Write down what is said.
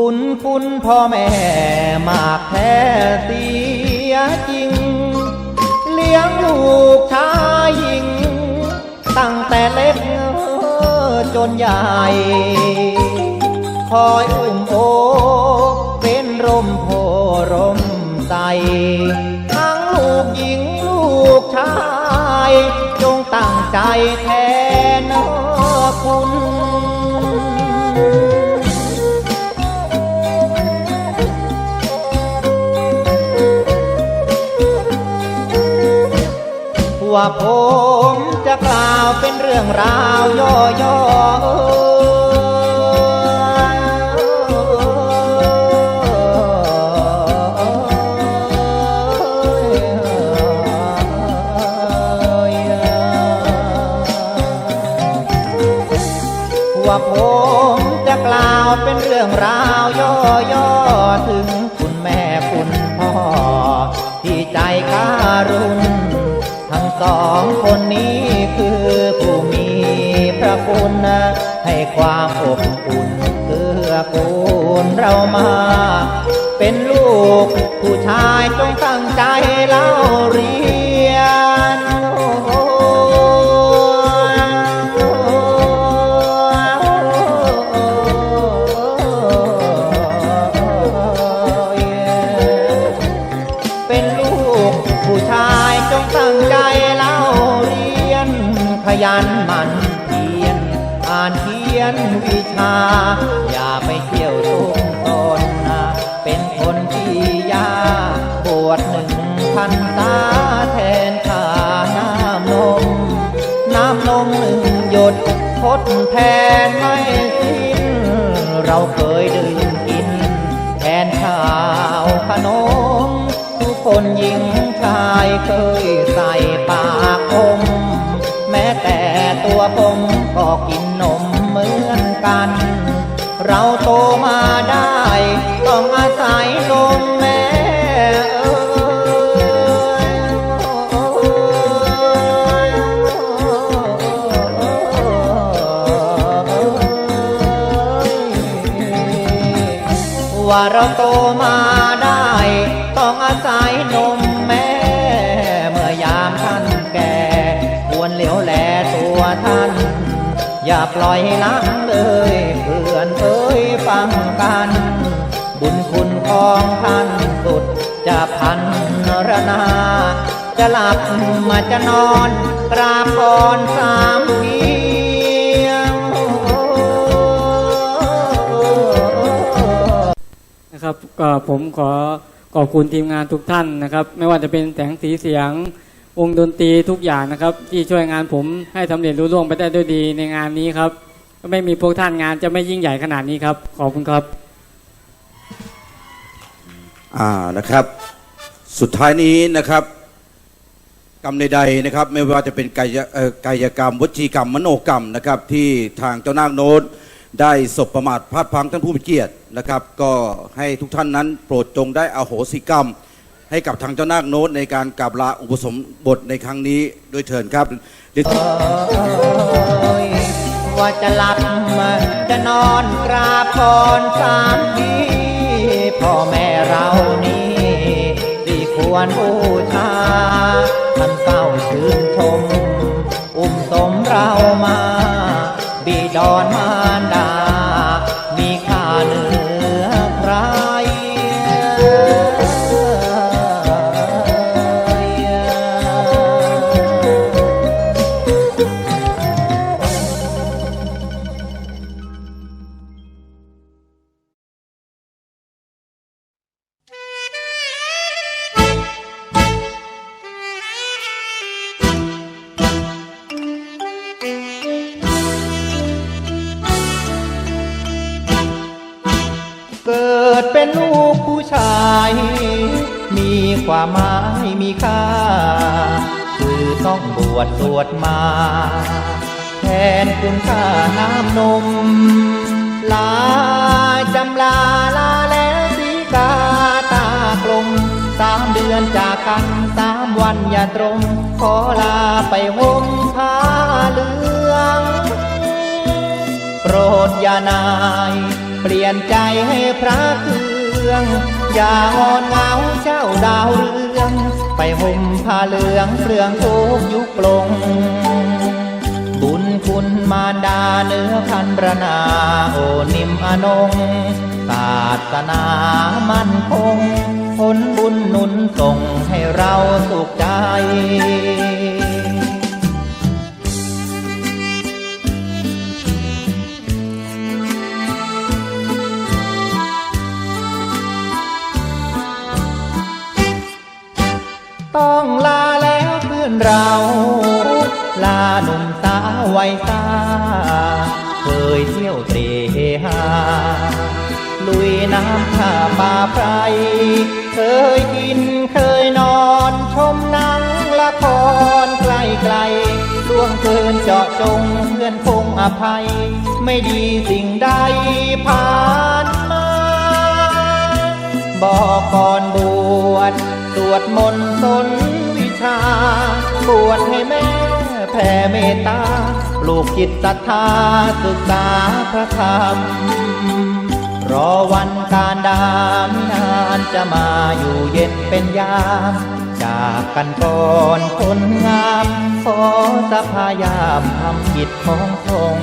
คุณพ่อแม่มากแท้เสียจริง เลี้ยงลูกชายหญิง ตั้งแต่เล็กจนใหญ่ คอยอุ้มโอเป็นร่มโพร่มใสทั้งลูกหญิงลูกชาย จงตั้งใจแท ว่าผมจะกล่าวเป็นเรื่องราวย่อๆว่าผมจะกล่าวเป็นเรื่องราวย่อๆถึงคุณแม่คุณพ่อที่ใจกา สองคนนี้คือผู้มีพระคุณให้ความอบอุ่นเกื้อกูลเรามา เป็นลูกผู้ชายจงตั้งใจเล่า เขียนวิชา อย่าไปเที่ยวทุกตนนะเป็นคนที่ยาบวชหนึ่งพันตาแทนค่าน้ำนม น้ำนมหนึ่งหยดทดแทนไม่สิ้น เราเคยดื่มกิน แทนข้าวขนม ทุกคนหญิงชายเคยใส่ปาก เราโตมาได้ ต้องอาศัยนมแม่ว่าเราโตมาได้ ต้องอาศัยนมแม่ เมื่อยามท่านแก่ ควรเหลียวแลตัวท่าน อย่าปล่อยล้างเลยังกัน บุญคุณของท่านสุดจะพันรนา จะหลับมาจะนอนกราบก่อนสามเพีนะครับก็ผมขอขอบคุณทีมงานทุกท่านนะครับ ไม่ว่าจะเป็นแสงสีเสียงวงดนตรีทุกอย่างนะครับ ที่ช่วยงานผมให้สำเร็จรุ่ล่วงไปได้ด้วยดีในงานนี้ครับ ถ้าไม่มีพวกท่านงานจะไม่ยิ่งใหญ่ขนาดนี้ครับ ขอบคุณครับ อ่านะครับ สุดท้ายนี้นะครับ กรรมใดๆนะครับ ไม่ว่าจะเป็นกายเอ่อกายกรรมวจีกรรมมโนกรรมนะครับ ที่ทางเจ้านาคโน้ตได้สบประมาทพลาดพลังท่านผู้มีเกียรตินะครับ ก็ให้ทุกท่านนั้น โปรดจงได้อโหสิกรรม ให้กับทางเจ้านาคโน้ตในการกราบลาอุปสมบทในครั้งนี้ด้วยเถิดครับ ว่าจะหลับจะนอนกราบก่อนสามทีพ่อแม่เรานี่ที่ควรบูชาท่านเก้าชื่นชม อุ้มสมเรามา บีดอนมา ดเป็นลูกผู้ชาย มีความหมายมีค่า คือต้องบวชสวดมา แทนคุณค่าน้ำนม ลาจำลาลาแล้วสีกาตากลมสามเดือนจากกันสามวันอย่าตรง ขอลาไปห่มผ้าเหลือง โปรดอย่านาย เปลี่ยนใจให้พระเครื่อง อย่างอนเหงาเจ้าดาวเรือง ไปห่มผ้าเหลืองเปลืองทุกยุคลง บุญคุณมารดาเนื้อพันรนาโอนิมอนงศาสนามั่นคงผลบุญนุนส่งให้เราสุขใจ เราลาหนุ่มสาววัยตา เคยเที่ยวเตรหา ลุยน้ำท่าป่าไพรเคยกินเคยนอนชมหนังละครไกลไกลล่วงเกินเจาะจงเพื่อนคงอภัย ไม่ดีสิ่งใดผ่านมา บอกก่อนบวชสวดมนต์สน ชา บวชให้แม่แผ่เมตตาปลูกจิตศรัทธาศึกษาพระธรรม รอวันการดามนานจะมาอยู่เย็นเป็นยาม จากกันก่อนคนงาม ขอสภายามทำกิจของทรง